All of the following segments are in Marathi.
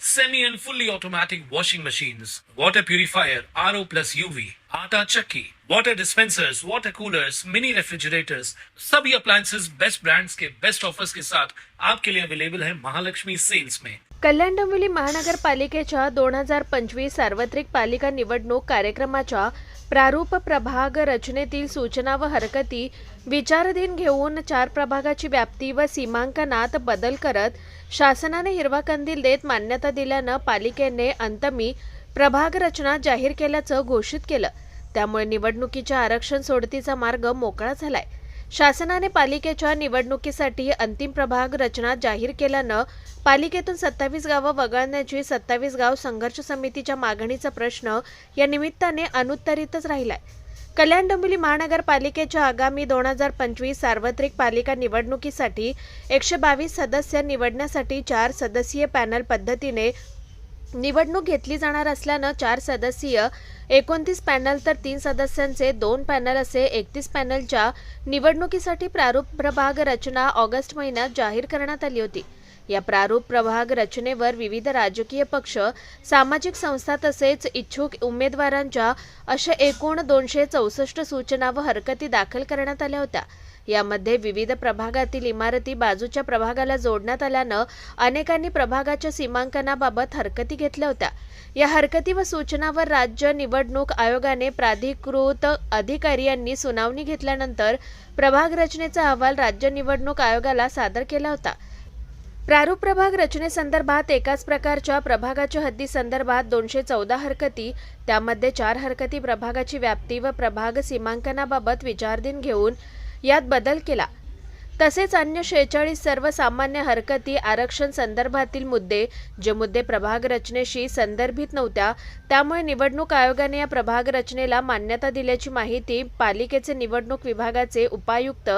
semi and fully automatic washing machines, water purifier, RO plus UV, आटा chakki, water dispensers, water coolers, mini refrigerators, सभी appliances best brands के best offers के साथ आपके लिए available है महालक्ष्मी सेल्स में कल्याण डोंबिवली महानगरपालिकेच्या दोन हजार पंचवीस सार्वत्रिक पालिका निवडणूक कार्यक्रमाच्या प्रारूप प्रभाग रचनेतील सूचना व हरकती विचारधीन घेऊन चार प्रभागाची व्याप्ती व सीमांकनात बदल करत शासनाने हिरवा कंदील देत मान्यता दिल्यानं पालिकेने अंतमी प्रभाग रचना जाहीर केल्याचं घोषित केलं. त्यामुळे निवडणुकीच्या आरक्षण सोडतीचा मार्ग मोकळा झालाय. शासनाने पालिकेच्या निवडणुकीसाठी अंतिम प्रभाग रचना जाहीर केल्यानं पालिकेतून सत्तावीस गावं वगळण्याची सत्तावीस गाव संघर्ष समितीच्या मागणीचा प्रश्न या निमित्ताने अनुत्तरितच राहिलाय. कल्याण डोंबिवली महानगरपालिकेच्या आगामी दोन हजार पंचवीस सार्वत्रिक पालिका निवडणुकीसाठी एकशे बावीस सदस्य निवडण्यासाठी चार सदस्यीय पॅनल पद्धतीने निवडणूक घेतली जाणार असल्यानं चार सदस्यीय एकोणतीस पॅनल तर तीन सदस्यांचे दोन पॅनल असे एकतीस पॅनलच्या निवडणुकीसाठी प्रारूप प्रभाग रचना ऑगस्ट महिन्यात जाहीर करण्यात आली होती. या प्रारूप प्रभाग रचनेवर विविध राजकीय पक्ष सामाजिक संस्था तसेच इच्छुक उमेदवारांच्या अशा एकूण दोनशे चौसष्ट सूचना व हरकती दाखल करण्यात आल्या होत्या. यामध्ये विविध प्रभागातील इमारती बाजूच्या प्रभागाला जोडण्यात आल्यानं अनेकांनी प्रभागाच्या सीमांकनाबाबत हरकती घेतल्या होत्या. या हरकती व सूचनावर राज्य निवडणूक आयोगाने प्राधिकृत अधिकारी यांनी सुनावणी घेतल्यानंतर प्रभाग रचनेचा अहवाल राज्य निवडणूक आयोगाला सादर केला होता. प्रारूप प्रभाग रचनेसंदर्भात एकाच प्रकारच्या प्रभागाच्या हद्दी संदर्भात दोनशे चौदा हरकती त्यामध्ये चार हरकती प्रभागाची व्याप्ती व प्रभाग सीमांकनाबाबत विचारधीन घेऊन यात बदल केला. तसेच अन्य शेहेचाळीस सर्वसामान्य हरकती आरक्षण संदर्भातील मुद्दे जे मुद्दे प्रभाग रचनेशी संदर्भित नव्हत्या त्यामुळे निवडणूक आयोगाने या प्रभाग रचनेला मान्यता दिल्याची माहिती पालिकेचे निवडणूक विभागाचे उपायुक्त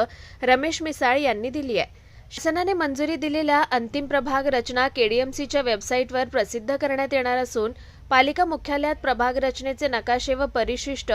रमेश मिसाळ यांनी दिली आहे. शासनाने मंजुरी दिलेल्या अंतिम प्रभाग रचना केडीएमसीच्या वेबसाईटवर प्रसिद्ध करण्यात येणार असून पालिका मुख्यालयात प्रभाग रचनेचे नकाशे व परिशिष्ट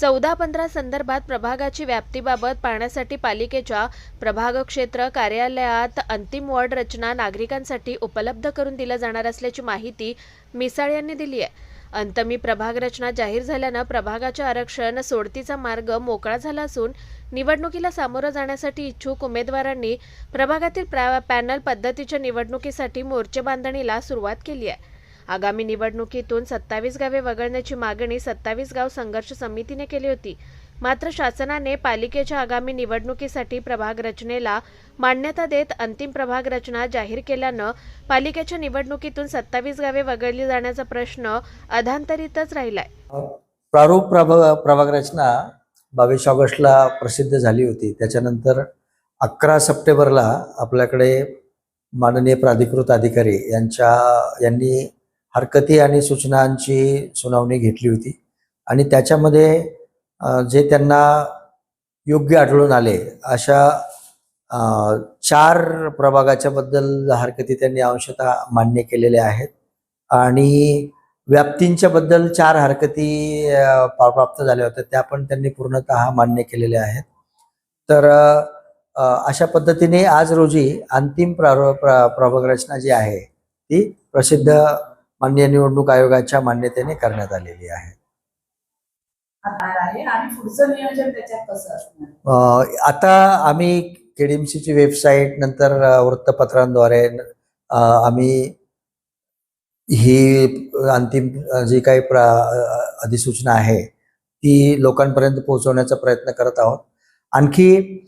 चौदा पंधरा संदर्भात प्रभागाची व्याप्तीबाबत पाहण्यासाठी पालिकेच्या प्रभाग क्षेत्र कार्यालयात अंतिम वॉर्ड रचना नागरिकांसाठी उपलब्ध करून दिल्या जाणार असल्याची माहिती मिसाळ यांनी दिली आहे. अंतमी प्रभाग रचना जाहीर झाल्यानं प्रभागाचे आरक्षण सोडतीचा मार्ग मोकळा झाला असून निवडणुकीला सामोरं जाण्यासाठी इच्छुक उमेदवारांनी प्रभागातील पॅनल पद्धतीच्या निवडणुकीसाठी मोर्चे बांधणीला सुरुवात केली आहे. आगामी निवडणुकीतून सत्तावीस गावे वगळण्याची मागणी सत्तावीस गाव संघर्ष समितीने केली होती. मात्र शासनाने पालिकेच्या आगामी निवडणुकीसाठी प्रभाग रचनेला मान्यता देत अंतिम प्रभाग रचना जाहीर केल्यानं पालिकेच्या निवडणुकीतून सत्तावीस गावे वगळली जाण्याचा प्रश्न अधांतरितच राहिलाय. प्रारूप प्रभाग प्रभाग रचना बावीस ऑगस्टला प्रसिद्ध झाली होती. त्याच्यानंतर अकरा सप्टेंबरला आपल्याकडे माननीय प्राधिकृत अधिकारी यांच्या यांनी हरकती आणि सूचनांची सुनावणी घेतली होती. आणि त्याच्यामध्ये जे त्यांना योग्य आढळून आले अशा चार प्रभागाच्याबद्दल हरकती त्यांनी अंशतः मान्य केलेल्या आहेत. आणि व्याप्तींच्या बद्दल चार हरकती प्राप्त झाल्या होत्या त्या पण त्यांनी पूर्णतः मान्य केलेल्या आहेत. तर अशा पद्धतीने आज रोजी अंतिम प्रार- प्र प्रभाग रचना जी आहे ती प्रसिद्ध मान्य निवडणूक आयोगाच्या मान्यतेने करण्यात आलेली आहे. आता आम्ही केडीएमसीची वेबसाईट नंतर वृत्तपत्रांद्वारे आम्ही ही अंतिम जी काही अधिसूचना आहे ती लोकांपर्यंत पोहोचवण्याचा प्रयत्न करत आहोत. आणखी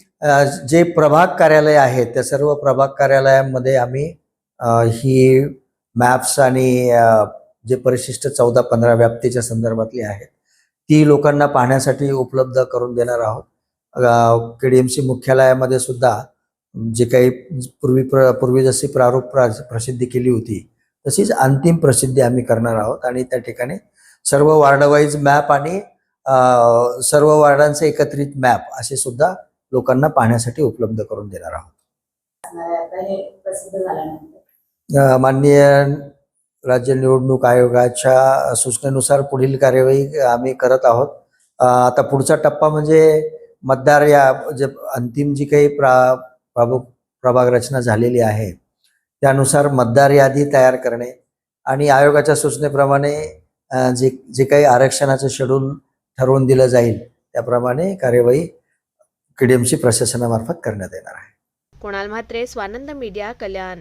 जे प्रभाग कार्यालय आहेत त्या सर्व प्रभाग कार्यालयामध्ये आम्ही ही मॅप्स आणि जे परिशिष्ट चौदा पंधरा व्याप्तीच्या संदर्भातली आहेत ती लोकांना पाहण्यासाठी उपलब्ध करून देणार आहोत. केडीएमसी मुख्यालयामध्ये सुद्धा जे काही पूर्वी प्र पूर्वी जशी प्रारूप प्र- प्रसिद्धी केली होती तशीच अंतिम प्रसिद्धी आम्ही करणार आहोत आणि त्या ठिकाणी सर्व वार्डवाईज मॅप आणि सर्व वार्डांचे एकत्रित मॅप असे सुद्धा लोकांना पाहण्यासाठी उपलब्ध करून देणार आहोत. माननीय राज्य निवडणूक आयोगाच्या सूचनेनुसार पुढील कार्यवाही आम्ही करत आहोत. आता पुढचा टप्पा म्हणजे मतदार या जे अंतिम जी काही प्रा प्रभाग प्रभाग रचना झालेली आहे त्यानुसार मतदार यादी तयार करणे आणि आयोगाच्या सूचनेप्रमाणे जे जे काही आरक्षणाचं शेड्यूल ठरवून दिलं जाईल त्याप्रमाणे कार्यवाही केडीएमसी प्रशासनामार्फत करण्यात येणार आहे. कुणाल म्हात्रे स्वानंद मीडिया कल्याण.